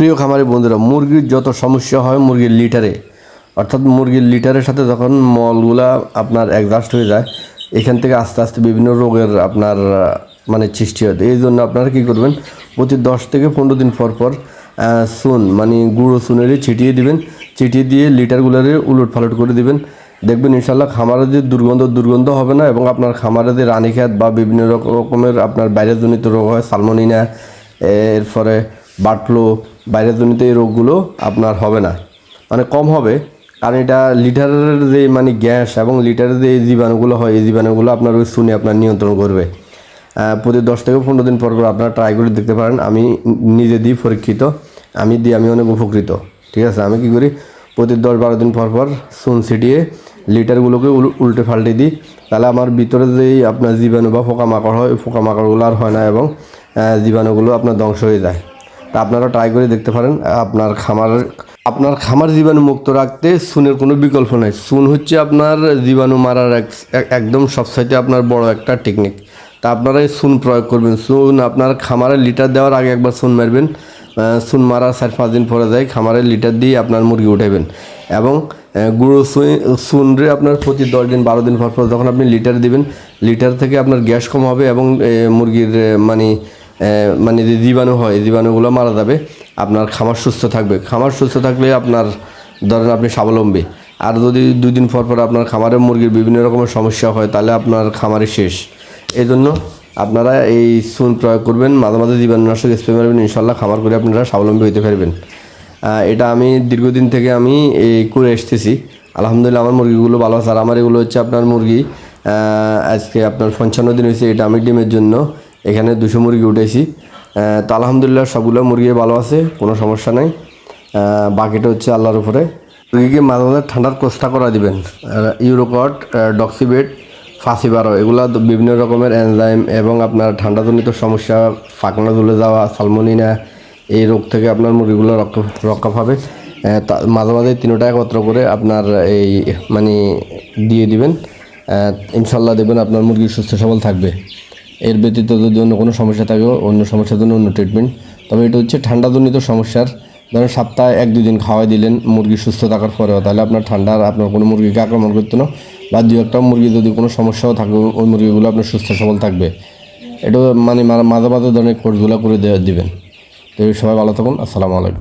প্রিয় খামারি বন্ধুরা, মুরগির যত সমস্যা হয় মুরগির লিটারে, অর্থাৎ মুরগির লিটারের সাথে যখন মলগুলা আপনার অ্যাডজাস্ট হয়ে যায়, এখান থেকে আস্তে আস্তে বিভিন্ন রোগের আপনার মানে সৃষ্টি হয়। এই জন্য আপনারা কী করবেন, প্রতি দশ থেকে পনেরো দিন পর পর চুন মানে গুঁড়ো চুনেরই ছিটিয়ে দিবেন, ছিটিয়ে দিয়ে লিটারগুলোরে উলট পালট করে দিবেন। দেখবেন ইনশাল্লাহ খামারে যে দুর্গন্ধ দুর্গন্ধ হবে না এবং আপনার খামারে যে রানীখ্যাত বা বিভিন্ন রকমের আপনার বাইরেজনিত রোগ হয়, সালমোনিনা, এরপরে বার্ড ফ্লু বাইরেজনিত এই রোগগুলো আপনার হবে না। মানে কম হবে, কারণ এটা লিটারের যে মানে গ্যাস এবং লিটারের যে জীবাণুগুলো হয়, এই জীবাণুগুলো আপনার ওই শুনে আপনার নিয়ন্ত্রণ করবে। প্রতি দশ থেকে পনেরো দিন পর পর আপনারা ট্রাই করে দেখতে পারেন, আমি নিজে দিই পরীক্ষিত, আমি দিই, আমি অনেক উপকৃত, ঠিক আছে? আমি কি করি, প্রতি দশ বারো দিন পর পর সুন ছিটিয়ে লিটারগুলোকে উল- উল্টে ফাল্টে দিই। তাহলে আমার ভিতরে যেই আপনার জীবাণু বা পোকামাকড় হয় পোকামাকড়গুলো আর হয় না এবং জীবাণুগুলো আপনার ধ্বংস হয়ে যায়। তা আপনারা ট্রাই করে দেখতে পারেন। আপনার খামার আপনার খামার জীবাণু মুক্ত রাখতে সুনের কোনো বিকল্প নাই। সুন হচ্ছে আপনার জীবাণু মারার এক- এক- একদম সবসাইতে আপনার বড় একটা টেকনিক তা আপনারা এই সুন প্রয়োগ করবেন। সুন আপনার খামারে লিটার দেওয়ার আগে একবার সুন মারবেন। সুন মারার চার, পাঁচ দিন পরে যায়, খামারে লিটার দিয়ে আপনার মুরগি উঠাবেন এবং গুঁড়ো সুই- সুনরে আপনার প্রতি দশ দিন, বারো দিন পর পর যখন আপনি লিটার দিবেন, লিটার থেকে আপনার গ্যাস কম হবে এবং মুরগির মানে মানে যে জীবাণু হয় জীবাণুগুলো মারা যাবে, আপনার খামার সুস্থ থাকবে। খামার সুস্থ থাকলে আপনার, ধরেন আপনি স্বাবলম্বী। আর যদি দুই দিন পর পর আপনার খামারে মুরগির বিভিন্ন রকমের সমস্যা হয়, তাহলে আপনার খামারে শেষ। এই জন্য আপনারা এই সুন প্রয়োগ করবেন, মাঝে মাঝে জীবাণুনাশক স্প্রে মারবেন, ইনশাল্লাহ খামার করে আপনারা স্বাবলম্বী হতে পারবেন। এটা আমি দীর্ঘদিন থেকে আমি এই করে এসতেছি আলহামদুলিল্লাহ আমার মুরগিগুলো ভালো আছে। আর আমার এগুলো হচ্ছে আপনার মুরগি আজকে আপনার পঞ্চান্ন দিন হয়েছে, এটা আমি ডিমের জন্য। এখানে দুশো মুরগি উঠেছি। তো আলহামদুলিল্লাহ সবগুলো মুরগি ভালো আছে, কোনো সমস্যা নাই। বাকিটা হচ্ছে আল্লাহর উপরে। মুরগিকে মাঝে মাঝে ঠান্ডার কোস্টা করা দিবেন। ইউরোকট ডক্সিবেট ফাঁসি বারো এগুলো বিভিন্ন রকমের এনজাইম এবং আপনার ঠান্ডাজনিত সমস্যা ফাঁকনা তুলে যাওয়া, সালমোনিনা, এই রোগ থেকে আপনার মুরগিগুলো রক্ষা রক্ষা পাবে। মাঝে মাঝে তিনটা একত্র করে আপনার এই মানে দিয়ে দিবেন। ইনশাল্লাহ দেবেন আপনার মুরগি সুস্থ সবল থাকবে। এর ব্যতীত যদি অন্য কোনো সমস্যা থাকে, অন্য সমস্যার জন্য অন্য ট্রিটমেন্ট তবে এটা হচ্ছে ঠান্ডাজনিত সমস্যার। ধরেন সপ্তাহে এক দুদিন খাওয়াই দিলেন, মুরগি সুস্থ থাকার পরেও, তাহলে আপনার ঠান্ডা আর আপনার কোনো মুরগিকে আক্রমণ করতো না। বা দু একটা মুরগি যদি কোনো সমস্যাও থাকে, ওই মুরগিগুলো আপনার সুস্থ সবল থাকবে। এটা মানে মাঝে মাঝে ধরনের কোর্সগুলো করে দেওয়া দিবেন। তো সবাই ভালো থাকুন, আসসালামু আলাইকুম।